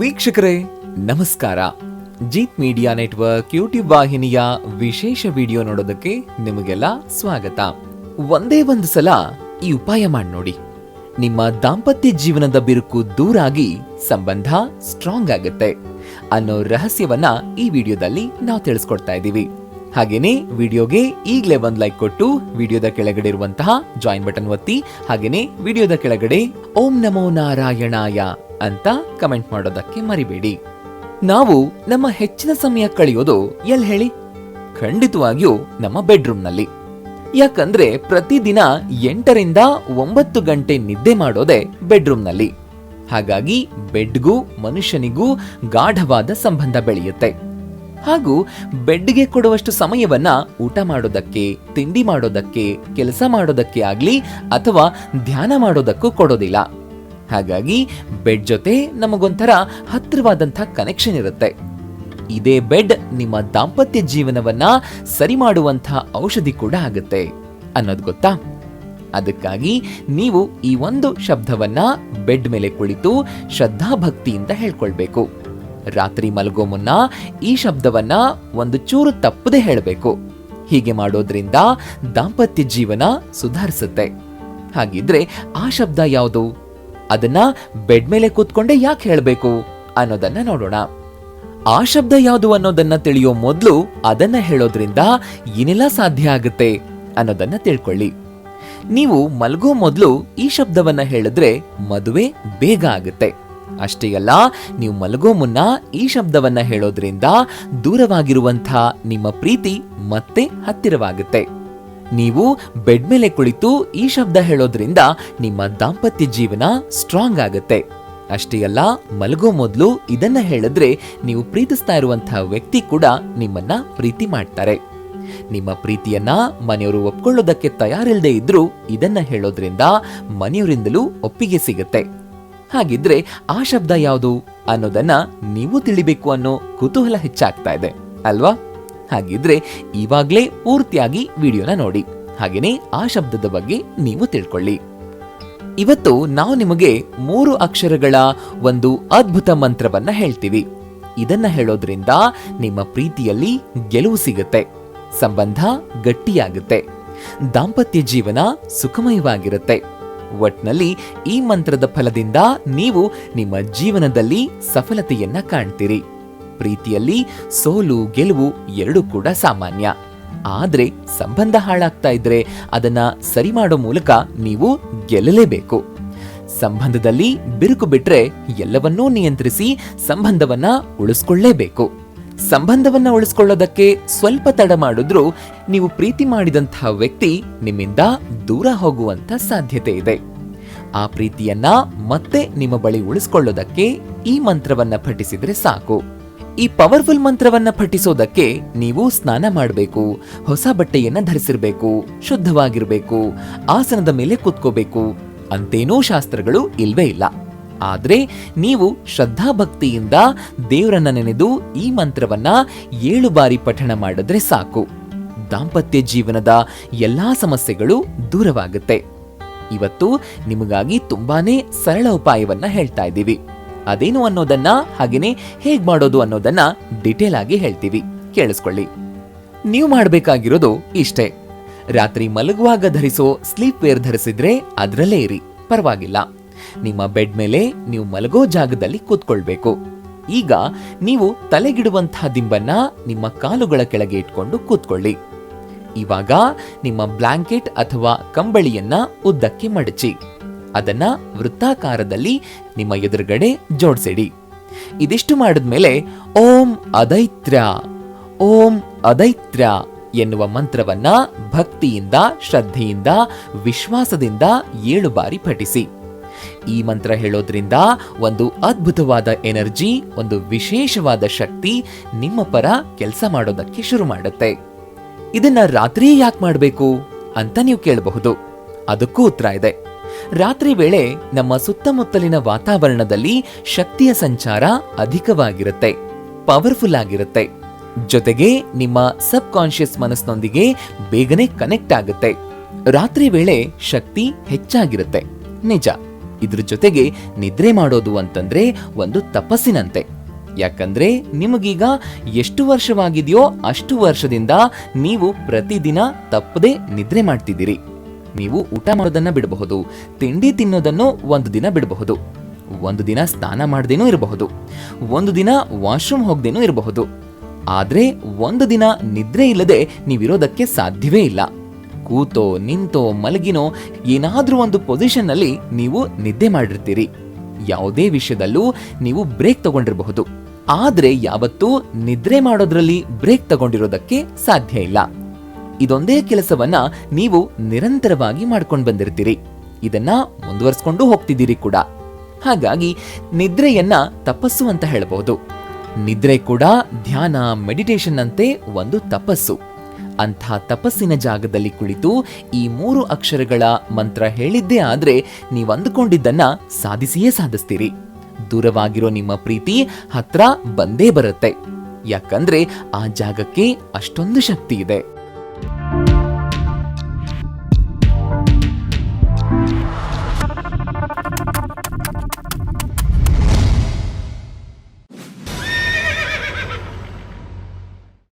ವೀಕ್ಷಕರೇ, ನಮಸ್ಕಾರ. Jeet media network YouTube ವಾಹಿನಿಯ ವಿಶೇಷ ವಿಡಿಯೋ ನೋಡೋದಕ್ಕೆ ನಿಮಗೆಲ್ಲ ಸ್ವಾಗತ. ಒಂದೇ ಒಂದು ಸಲ ಈ ಉಪಾಯ ಮಾಡಿ ನೋಡಿ. ನಿಮ್ಮ ದಾಂಪತ್ಯ ಜೀವನದ ಬಿರುಕು ದೂರಾಗಿ ಸಂಬಂಧ ಸ್ಟ್ರಾಂಗ್ ಆಗುತ್ತೆ ಅನ್ನೋ ರಹಸ್ಯವನ್ನ ಈ ವಿಡಿಯೋದಲ್ಲಿ ನಾವು ತಿಳಿಸ್ಕೊಡ್ತಾ ಇದ್ದೀವಿ. ಹಾಗೇನೆ ವಿಡಿಯೋಗೆ ಈಗಲೇ ಒಂದ್ ಲೈಕ್ ಕೊಟ್ಟು ವಿಡಿಯೋದ ಕೆಳಗಡೆ ಇರುವಂತಹ ಜಾಯಿನ್ ಬಟನ್ ಒತ್ತಿ, ಹಾಗೇನೆ ವಿಡಿಯೋದ ಕೆಳಗಡೆ ಓಂ ನಮೋ ನಾರಾಯಣಾಯ ಅಂತ ಕಮೆಂಟ್ ಮಾಡೋದಕ್ಕೆ ಮರಿಬೇಡಿ. ನಾವು ನಮ್ಮ ಹೆಚ್ಚಿನ ಸಮಯ ಕಳೆಯೋದು ಎಲ್ಲಿ ಹೇಳಿ? ಖಂಡಿತವಾಗಿಯೂ ನಮ್ಮ ಬೆಡ್ರೂಮ್ನಲ್ಲಿ. ಯಾಕಂದ್ರೆ ಪ್ರತಿದಿನ ಎಂಟರಿಂದ ಒಂಬತ್ತು ಗಂಟೆ ನಿದ್ದೆ ಮಾಡೋದೇ ಬೆಡ್ರೂಮ್ನಲ್ಲಿ. ಹಾಗಾಗಿ ಬೆಡ್ಗೂ ಮನುಷ್ಯನಿಗೂ ಗಾಢವಾದ ಸಂಬಂಧ ಬೆಳೆಯುತ್ತೆ. ಹಾಗೂ ಬೆಡ್ಗೆ ಕೊಡುವಷ್ಟು ಸಮಯವನ್ನ ಊಟ ಮಾಡೋದಕ್ಕೆ, ತಿಂಡಿ ಮಾಡೋದಕ್ಕೆ, ಕೆಲಸ ಮಾಡೋದಕ್ಕೆ ಆಗ್ಲಿ ಅಥವಾ ಧ್ಯಾನ ಮಾಡೋದಕ್ಕೂ ಕೊಡೋದಿಲ್ಲ. ಹಾಗಾಗಿ ಬೆಡ್ ಜೊತೆ ನಮಗೊಂಥರ ಹತ್ತಿರವಾದಂಥ ಕನೆಕ್ಷನ್ ಇರುತ್ತೆ. ಇದೇ ಬೆಡ್ ನಿಮ್ಮ ದಾಂಪತ್ಯ ಜೀವನವನ್ನ ಸರಿ ಮಾಡುವಂತಹ ಔಷಧಿ ಕೂಡ ಆಗುತ್ತೆ. ಅನ್ನೋದು ಗೊತ್ತಾ? ಅದಕ್ಕಾಗಿ ನೀವು ಈ ಒಂದು ಶಬ್ದವನ್ನ ಬೆಡ್ ಮೇಲೆ ಕುಳಿತು ಶ್ರದ್ಧಾಭಕ್ತಿಯಿಂದ ಹೇಳ್ಕೊಳ್ಬೇಕು. ರಾತ್ರಿ ಮಲಗೋ ಮುನ್ನ ಈ ಶಬ್ದವನ್ನ ಒಂದು ಚೂರು ತಪ್ಪದೆ ಹೇಳಬೇಕು. ಹೀಗೆ ಮಾಡೋದ್ರಿಂದ ದಾಂಪತ್ಯ ಜೀವನ ಸುಧಾರಿಸುತ್ತೆ. ಹಾಗಿದ್ರೆ ಆ ಶಬ್ದ ಯಾವುದು? ಅದನ್ನ ಬೆಡ್ ಮೇಲೆ ಕೂತ್ಕೊಂಡೆ ಯಾಕೆ ಹೇಳಬೇಕು ಅನ್ನೋದನ್ನ ನೋಡೋಣ. ಆ ಶಬ್ದ ಯಾವುದು ಅನ್ನೋದನ್ನ ತಿಳಿಯೋ ಮೊದಲು ಅದನ್ನ ಹೇಳೋದ್ರಿಂದ ಏನೆಲ್ಲ ಸಾಧ್ಯ ಆಗುತ್ತೆ ಅನ್ನೋದನ್ನ ತಿಳ್ಕೊಳ್ಳಿ. ನೀವು ಮಲಗೋ ಮೊದಲು ಈ ಶಬ್ದವನ್ನ ಹೇಳಿದ್ರೆ ಮದುವೆ ಬೇಗ ಆಗುತ್ತೆ. ಅಷ್ಟೇ ಅಲ್ಲ, ನೀವು ಮಲಗೋ ಮುನ್ನ ಈ ಶಬ್ದವನ್ನ ಹೇಳೋದ್ರಿಂದ ದೂರವಾಗಿರುವಂಥ ನಿಮ್ಮ ಪ್ರೀತಿ ಮತ್ತೆ ಹತ್ತಿರವಾಗುತ್ತೆ. ನೀವು ಬೆಡ್ ಮೇಲೆ ಕುಳಿತು ಈ ಶಬ್ದ ಹೇಳೋದ್ರಿಂದ ನಿಮ್ಮ ದಾಂಪತ್ಯ ಜೀವನ ಸ್ಟ್ರಾಂಗ್ ಆಗುತ್ತೆ. ಅಷ್ಟೇ ಅಲ್ಲ, ಮಲಗೋ ಮೊದಲು ಇದನ್ನ ಹೇಳಿದ್ರೆ ನೀವು ಪ್ರೀತಿಸ್ತಾ ಇರುವಂತಹ ವ್ಯಕ್ತಿ ಕೂಡ ನಿಮ್ಮನ್ನ ಪ್ರೀತಿ ಮಾಡ್ತಾರೆ. ನಿಮ್ಮ ಪ್ರೀತಿಯನ್ನ ಮನೆಯವರು ಒಪ್ಕೊಳ್ಳೋದಕ್ಕೆ ತಯಾರಿಲ್ಲದೆ ಇದ್ರೂ ಇದನ್ನ ಹೇಳೋದ್ರಿಂದ ಮನೆಯವರಿಂದಲೂ ಒಪ್ಪಿಗೆ ಸಿಗುತ್ತೆ. ಹಾಗಿದ್ರೆ ಆ ಶಬ್ದ ಯಾವುದು ಅನ್ನೋದನ್ನ ನೀವು ತಿಳಿಬೇಕು ಅನ್ನೋ ಕುತೂಹಲ ಹೆಚ್ಚಾಗ್ತಾ ಇದೆ, ಅಲ್ವಾ? ಹಾಗಿದ್ರೆ ಇವಾಗ್ಲೇ ಪೂರ್ತಿಯಾಗಿ ವಿಡಿಯೋನ ನೋಡಿ. ಹಾಗೇನೆ ಆ ಶಬ್ದದ ಬಗ್ಗೆ ನೀವು ತಿಳ್ಕೊಳ್ಳಿ. ಇವತ್ತು ನಾವು ನಿಮಗೆ ಮೂರು ಅಕ್ಷರಗಳ ಒಂದು ಅದ್ಭುತ ಮಂತ್ರವನ್ನ ಹೇಳ್ತೀವಿ. ಇದನ್ನ ಹೇಳೋದ್ರಿಂದ ನಿಮ್ಮ ಪ್ರೀತಿಯಲ್ಲಿ ಗೆಲುವು ಸಿಗುತ್ತೆ, ಸಂಬಂಧ ಗಟ್ಟಿಯಾಗುತ್ತೆ, ದಾಂಪತ್ಯ ಜೀವನ ಸುಖಮಯವಾಗಿರುತ್ತೆ. ಒಟ್ನಲ್ಲಿ ಈ ಮಂತ್ರದ ಫಲದಿಂದ ನೀವು ನಿಮ್ಮ ಜೀವನದಲ್ಲಿ ಸಫಲತೆಯನ್ನ ಕಾಣ್ತೀರಿ. ಪ್ರೀತಿಯಲ್ಲಿ ಸೋಲು, ಗೆಲುವು ಎರಡೂ ಕೂಡ ಸಾಮಾನ್ಯ. ಆದರೆ ಸಂಬಂಧ ಹಾಳಾಗ್ತಾ ಇದ್ರೆ ಅದನ್ನ ಸರಿ ಮಾಡೋ ಮೂಲಕ ನೀವು ಗೆಲ್ಲಲೇಬೇಕು. ಸಂಬಂಧದಲ್ಲಿ ಬಿರುಕು ಬಿಟ್ರೆ ಎಲ್ಲವನ್ನೂ ನಿಯಂತ್ರಿಸಿ ಸಂಬಂಧವನ್ನ ಉಳಿಸ್ಕೊಳ್ಳೇಬೇಕು. ಸಂಬಂಧವನ್ನ ಉಳಿಸ್ಕೊಳ್ಳೋದಕ್ಕೆ ಸ್ವಲ್ಪ ತಡ ಮಾಡಿದ್ರೂ ನೀವು ಪ್ರೀತಿ ಮಾಡಿದಂತಹ ವ್ಯಕ್ತಿ ನಿಮ್ಮಿಂದ ದೂರ ಹೋಗುವಂತ ಸಾಧ್ಯತೆ ಇದೆ. ಆ ಪ್ರೀತಿಯನ್ನ ಮತ್ತೆ ನಿಮ್ಮ ಬಳಿ ಉಳಿಸ್ಕೊಳ್ಳೋದಕ್ಕೆ ಈ ಮಂತ್ರವನ್ನ ಪಠಿಸಿದ್ರೆ ಸಾಕು. ಈ ಪವರ್ಫುಲ್ ಮಂತ್ರವನ್ನ ಪಠಿಸೋದಕ್ಕೆ ನೀವು ಸ್ನಾನ ಮಾಡಬೇಕು, ಹೊಸ ಬಟ್ಟೆಯನ್ನ ಧರಿಸಿರ್ಬೇಕು, ಶುದ್ಧವಾಗಿರ್ಬೇಕು, ಆಸನದ ಮೇಲೆ ಕೂತ್ಕೋಬೇಕು, ಅಂತೇನೂ ಶಾಸ್ತ್ರಗಳು ಇಲ್ವೇ ಇಲ್ಲ. ಆದ್ರೆ ನೀವು ಶ್ರದ್ಧಾಭಕ್ತಿಯಿಂದ ದೇವರನ್ನ ನೆನೆದು ಈ ಮಂತ್ರವನ್ನ ಏಳು ಬಾರಿ ಪಠಣ ಮಾಡಿದ್ರೆ ಸಾಕು. ದಾಂಪತ್ಯ ಜೀವನದ ಎಲ್ಲಾ ಸಮಸ್ಯೆಗಳು ದೂರವಾಗುತ್ತೆ. ಇವತ್ತು ನಿಮಗಾಗಿ ತುಂಬಾನೇ ಸರಳ ಉಪಾಯವನ್ನ ಹೇಳ್ತಾ ಇದ್ದೀವಿ. ಅದೇನು ಅನ್ನೋದನ್ನ, ಹಾಗೇನೆ ಹೇಗ್ ಮಾಡೋದು ಅನ್ನೋದನ್ನ ಡಿಟೇಲ್ ಆಗಿ ಹೇಳ್ತೀವಿ. ಕೇಳಿಸ್ಕೊಳ್ಳಿ. ನೀವು ಮಾಡಬೇಕಾಗಿರೋದು ಇಷ್ಟೇ. ರಾತ್ರಿ ಮಲಗುವಾಗ ಧರಿಸೋ ಸ್ಲೀಪ್ ವೇರ್ ಧರಿಸಿದ್ರೆ ಅದರಲ್ಲೇ ಇರಿ. ಪರವಾಗಿಲ್ಲ. ನಿಮ್ಮ ಬೆಡ್ ಮೇಲೆ ನೀವು ಮಲಗೋ ಜಾಗದಲ್ಲಿ ಕೂತ್ಕೊಳ್ಬೇಕು. ಈಗ ನೀವು ತಲೆಗಿಡುವಂತಹ ದಿಂಬನ್ನ ನಿಮ್ಮ ಕಾಲುಗಳ ಕೆಳಗೆ ಇಟ್ಕೊಂಡು ಕೂತ್ಕೊಳ್ಳಿ. ಇವಾಗ ನಿಮ್ಮ ಬ್ಲಾಂಕೆಟ್ ಅಥವಾ ಕಂಬಳಿಯನ್ನ ಉದ್ದಕ್ಕೆ ಮಡಚಿ. ಅದನ್ನ ವೃತ್ತಾಕಾರದಲ್ಲಿ ನಿಮ್ಮ ಎದುರುಗಡೆ ಜೋಡಿಸಿಡಿ. ಇದಿಷ್ಟು ಮಾಡಿದ್ಮೇಲೆ, ಓಂ ಅದೈತ್ರ ಓಂ ಅದೈತ್ರ ಎನ್ನುವ ಮಂತ್ರವನ್ನ ಭಕ್ತಿಯಿಂದ, ಶ್ರದ್ಧೆಯಿಂದ, ವಿಶ್ವಾಸದಿಂದ ಏಳು ಬಾರಿ ಪಠಿಸಿ. ಈ ಮಂತ್ರ ಹೇಳೋದ್ರಿಂದ ಒಂದು ಅದ್ಭುತವಾದ ಎನರ್ಜಿ, ಒಂದು ವಿಶೇಷವಾದ ಶಕ್ತಿ ನಿಮ್ಮ ಪರ ಕೆಲಸ ಮಾಡೋದಕ್ಕೆ ಶುರು ಮಾಡುತ್ತೆ. ಇದನ್ನ ರಾತ್ರಿ ಯಾಕೆ ಮಾಡಬೇಕು ಅಂತ ನೀವು ಕೇಳಬಹುದು. ಅದಕ್ಕೂ ಉತ್ತರ ಇದೆ. ರಾತ್ರಿ ವೇಳೆ ನಮ್ಮ ಸುತ್ತಮುತ್ತಲಿನ ವಾತಾವರಣದಲ್ಲಿ ಶಕ್ತಿಯ ಸಂಚಾರ ಅಧಿಕವಾಗಿರುತ್ತೆ ಪವರ್ಫುಲ್ ಆಗಿರುತ್ತೆ. ಜೊತೆಗೆ ನಿಮ್ಮ ಸಬ್ ಕಾನ್ಶಿಯಸ್ ಮನಸ್ಸಿನೊಂದಿಗೆ ಬೇಗನೆ ಕನೆಕ್ಟ್ ಆಗುತ್ತೆ. ರಾತ್ರಿ ವೇಳೆ ಶಕ್ತಿ ಹೆಚ್ಚಾಗಿರುತ್ತೆ. ನಿಜ, ಇದ್ರ ಜೊತೆಗೆ ನಿದ್ರೆ ಮಾಡೋದು ಅಂತಂದ್ರೆ ಒಂದು ತಪಸ್ಸಿನಂತೆ. ಯಾಕಂದ್ರೆ ನಿಮಗೀಗ ಎಷ್ಟು ವರ್ಷವಾಗಿದೆಯೋ ಅಷ್ಟು ವರ್ಷದಿಂದ ನೀವು ಪ್ರತಿದಿನ ತಪ್ಪದೆ ನಿದ್ರೆ ಮಾಡ್ತಿದ್ದೀರಿ. ನೀವು ಊಟ ಮಾಡೋದನ್ನ ಬಿಡಬಹುದು, ತಿಂಡಿ ತಿನ್ನೋದನ್ನು ಒಂದು ದಿನ ಬಿಡಬಹುದು, ಒಂದು ದಿನ ಸ್ನಾನ ಮಾಡದೇನೂ ಇರಬಹುದು, ಒಂದು ದಿನ ವಾಶ್ರೂಮ್ ಹೋಗದೇನೂ ಇರಬಹುದು. ಆದರೆ ಒಂದು ದಿನ ನಿದ್ರೆ ಇಲ್ಲದೆ ನೀವಿರೋದಕ್ಕೆ ಸಾಧ್ಯವೇ ಇಲ್ಲ. ಕೂತೋ, ನಿಂತೋ, ಮಲಗಿನೋ, ಏನಾದರೂ ಒಂದು ಪೊಸಿಷನ್ನಲ್ಲಿ ನೀವು ನಿದ್ದೆ ಮಾಡಿರ್ತೀರಿ. ಯಾವುದೇ ವಿಷಯದಲ್ಲೂ ನೀವು ಬ್ರೇಕ್ ತಗೊಂಡಿರಬಹುದು. ಆದರೆ ಯಾವತ್ತೂ ನಿದ್ರೆ ಮಾಡೋದ್ರಲ್ಲಿ ಬ್ರೇಕ್ ತಗೊಂಡಿರೋದಕ್ಕೆ ಸಾಧ್ಯ ಇಲ್ಲ. ಇದೊಂದೇ ಕೆಲಸವನ್ನ ನೀವು ನಿರಂತರವಾಗಿ ಮಾಡ್ಕೊಂಡು ಬಂದಿರ್ತೀರಿ. ಇದನ್ನ ಮುಂದುವರಿಸ್ಕೊಂಡು ಹೋಗ್ತಿದ್ದೀರಿ ಕೂಡ. ಹಾಗಾಗಿ ನಿದ್ರೆಯನ್ನ ತಪಸ್ಸು ಅಂತ ಹೇಳಬಹುದು ನಿದ್ರೆ ಕೂಡ ಧ್ಯಾನ ಮೆಡಿಟೇಷನ್ ಅಂತೆ ಒಂದು ತಪಸ್ಸು. ಅಂಥ ತಪಸ್ಸಿನ ಜಾಗದಲ್ಲಿ ಕುಳಿತು ಈ ಮೂರು ಅಕ್ಷರಗಳ ಮಂತ್ರ ಹೇಳಿದ್ದೇ ಆದರೆ ನೀವು ಅಂದುಕೊಂಡಿದ್ದನ್ನ ಸಾಧಿಸಿಯೇ ಸಾಧಿಸ್ತೀರಿ. ದೂರವಾಗಿರೋ ನಿಮ್ಮ ಪ್ರೀತಿ ಹತ್ರ ಬಂದೇ ಬರುತ್ತೆ. ಯಾಕಂದ್ರೆ ಆ ಜಾಗಕ್ಕೆ ಅಷ್ಟೊಂದು ಶಕ್ತಿ ಇದೆ.